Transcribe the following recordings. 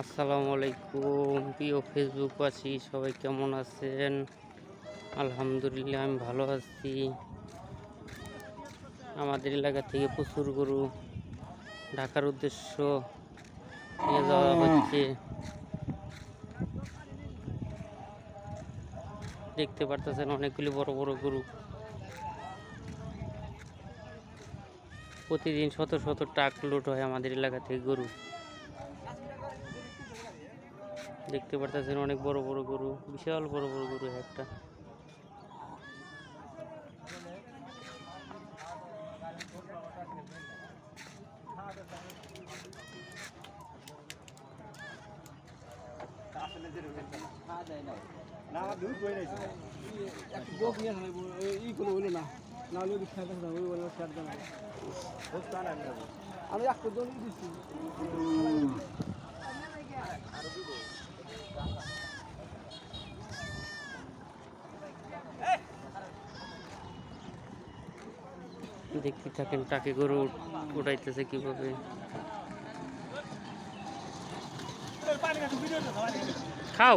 আসসালামু আলাইকুম। প্রিয় ফেসবুকবাসী, সবাই কেমন আছেন? আলহামদুলিল্লাহ, আমি ভালো আছি। আমাদের এলাকা থেকে প্রচুর গরু ঢাকার উদ্দেশ্য নিয়ে যাওয়া হচ্ছে। দেখতে পারতেছেন অনেকগুলি বড় বড় গরু। প্রতিদিন শত শত ট্রাক লোড হয় আমাদের এলাকা থেকে গরু। দেখতে পারতেছেন অনেক বড় বড় গরু বিশাল বড় বড় গরু একটা। না আমার দুধ বই নাই একটু বোক নিয়ে আসলে ই কোনো হইল না না হলে ওই খেতে না ওই বলে খেতে না আমি একটু দোল দিচ্ছি দেখতে থাকেন টাকে গরু উঠাইতেছে কীভাবে। খাও।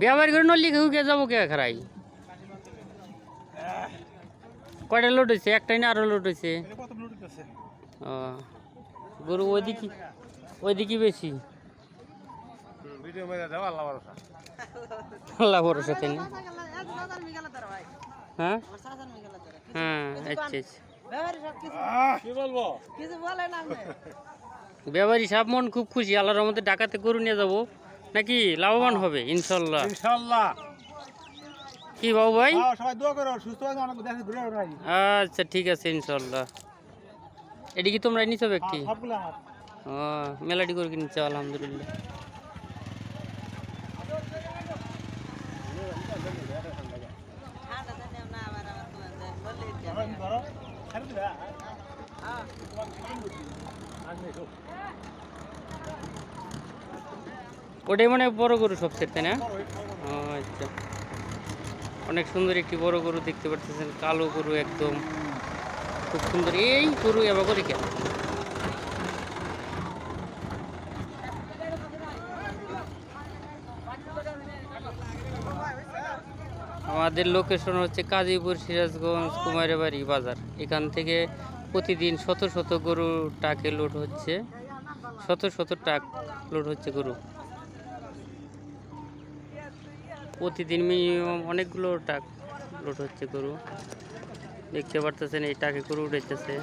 বিয়া বাড়ি করে নলি খেউ কে যাব কে খারাই? কয়টা লোড হয়েছে একটাই না আরও লোড হয়েছে ও গরু ওইদিকে ওইদিকে বেশি। আল্লাহ ভরসা। তাই না হ্যাঁ? হ্যাঁ আচ্ছা আচ্ছা। কি বলব? ব্যাপারী সাহেব মন খুব খুশি আল্লাহর মধ্যে ডাকাতে গরু নিয়ে যাব। নাকি লাভবান হবে ইনশাল্লাহ। ইনশাআল্লাহ কি বাবু ভাই? সবাই দোয়া করো সুস্থ হয়ে আচ্ছা ঠিক আছে ইনশাল্লাহ। এটি কি তোমরা নিছো ব্যক্তি? সবগুলো ও মেলাডি করে কিনছো আলহামদুলিল্লাহ। ওটাই মানে বড় গরু সব সেটতে না? আচ্ছা। অনেক সুন্দর একটি বড় গরু দেখতে পাচ্ছেন কালো গরু একদম। খুব সুন্দর। এই গরু এবার করে কেন? আমাদের লোকেশন হচ্ছে কাজীপুর, সিরাজগঞ্জ, কুমারবাড়ি বাজার। এখান থেকে প্রতিদিন শত শত গরু টাকে লোড হচ্ছে। শত শত ট্রাক লোড হচ্ছে গরু। প্রতিদিন মিনিমাম অনেকগুলো ট্রাক লোড হচ্ছে গরু। দেখতে পারতেছেন এই টাকে গরু উঠেছে।